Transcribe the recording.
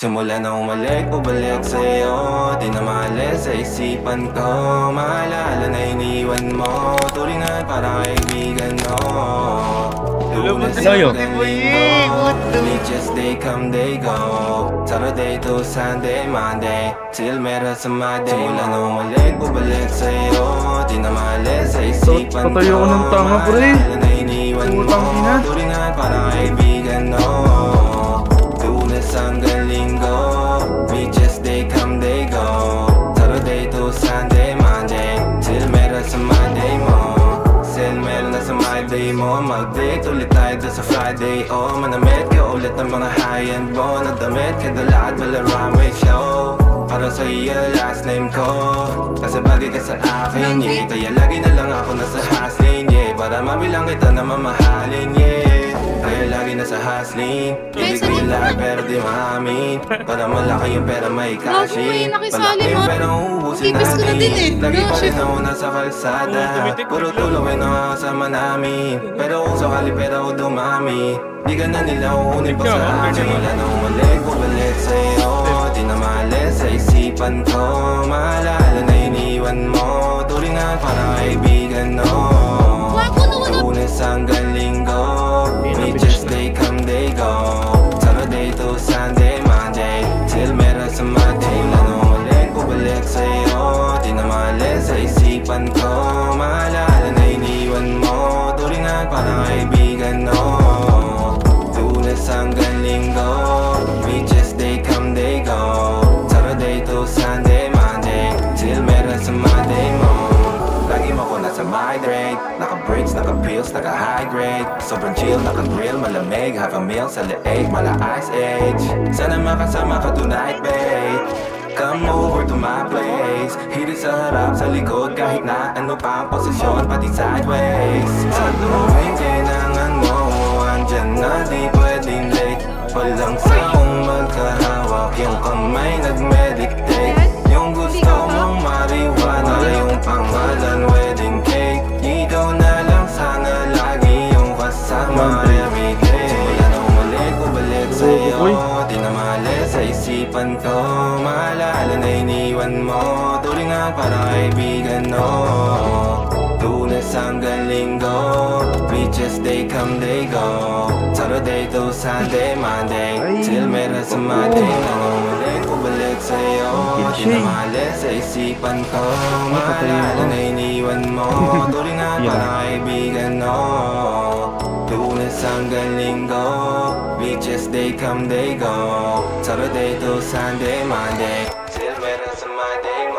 Simula na umalik, ubalik sa'yo. Di na maalis sa isipan ko. Maalala na iniwan mo. Turingan para kaibigan mo. Lunes linggo. Beaches, they come, they go. Saturday to Sunday, Monday. Till meron sa Monday. Simula na umalik, ubalik sa'yo. Di na maalis sa isipan ko Patayo ko ng tanga, pre. Na Putang ina. Monday mo Mag-date. Ulit tayo doon sa Friday Oh, manamit ka ulit ng mga high-end mo. Nadamit ka dala at wala show Para sa iyo last name ko. Kasi bagay ka sa akin, yeah. Kaya lagi na lang ako nasa hustling, yeah. Para mabilang kita na mamahalin, yeah nasa hustling. Ibig ko yung lahat pero di maamin. Para malaki yung pera may cashin Malaki yung pera uubusin Tipis ko na din eh. Lagi pa rin ako nasa kalsada. Puro tulawin ang kasama namin. Pero kung sakali pera ko dumami Di ka na nila uunin pa sa akin. Wala na umalik, bumalik sa'yo. Di na maalis sa isipan ko. Maalala Sunday, Monday Till meron sa Monday. Wala na umalik, bumalik sa'yo. Di na maalis sa isipan ko Naka-breaks, naka-pills, naka-high grade. Sobrang chill, naka-grill, malamig. Have a meal sa leeg, mala ice age Sana makasama ka tonight, babe. Come over to my place. Hirit sa harap, sa likod Kahit na ano pa ang posisyon Pati sideways. Sa tuwing kailangan mo Andyan na di pwedeng late. Walang saong Uy. Di na maalis sa isipan ko. Maalala na iniwan mo. Turingan para kaibigan no. Lunes hanggang linggo. Beaches they come they go. Saturday to Sunday, Monday. Ay. Till meron sa Monday Nangungulik, ubalik sa'yo. Di na maalis sa isipan ko. Maalala na iniwan mo. Turingan para kaibigan no Lunes hanggang linggo Beaches they come they go. Saturday to Sunday, Monday Till meron sa Monday mo